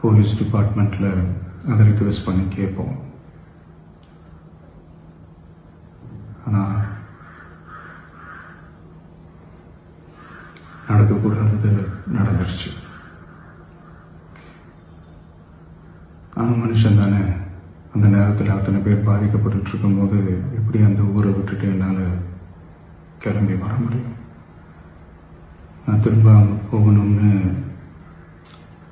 Police டிபார்ட்மெண்ட்டில் அதை request பண்ணி கேட்போம். ஆனால் நடக்கக்கூடாதது நடந்துருச்சு. நானும் மனுஷன் தானே. அந்த நேரத்தில் அத்தனை பேர் பாதிக்கப்பட்டு இருக்கும்போது எப்படி அந்த ஊரை விட்டுட்டு என்னால் கிளம்பி வர முடியும்? நான் திரும்ப அங்கே போகணும்னு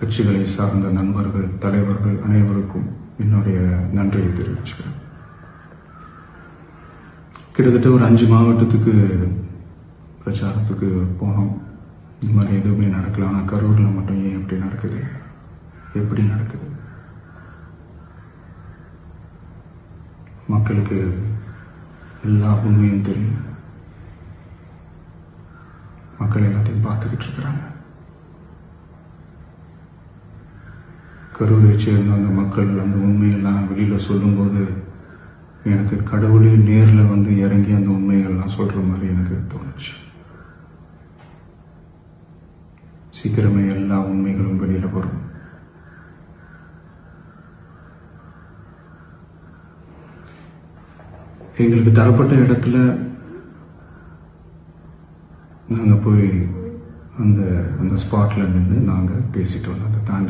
கட்சிகளை சார்ந்த நண்பர்கள் தலைவர்கள் அனைவருக்கும் என்னுடைய நன்றியை தெரிவிச்சுக்கிறேன். கிட்டத்தட்ட ஒரு அஞ்சு மாவட்டத்துக்கு பிரச்சாரத்துக்கு போனோம். இந்த மாதிரி எதுவுமே நடக்கல. ஆனால் கரூரில் மட்டும் ஏன் எப்படி நடக்குது? எப்படி நடக்குது? மக்களுக்கு எல்லா உண்மையும் தெரியும். மக்கள் எல்லாத்தையும் பார்த்துக்கிட்டு இருக்கிறாங்க. கரூரை சேர்ந்த அந்த மக்கள் அந்த உண்மையெல்லாம் வெளியில் சொல்லும்போது எனக்கு கடவுளே நேரில் வந்து இறங்கி அந்த உண்மைகள்லாம் சொல்கிற மாதிரி எனக்கு தோணுச்சு. சீக்கிரமே எல்லா உண்மைகளும் வெளியில் வரும். எங்களுக்கு தரப்பட்ட இடத்துல நாங்கள் போய் அந்த அந்த ஸ்பாட்டில் நின்று நாங்கள் பேசிட்டு வந்தோம் அதை தாண்டி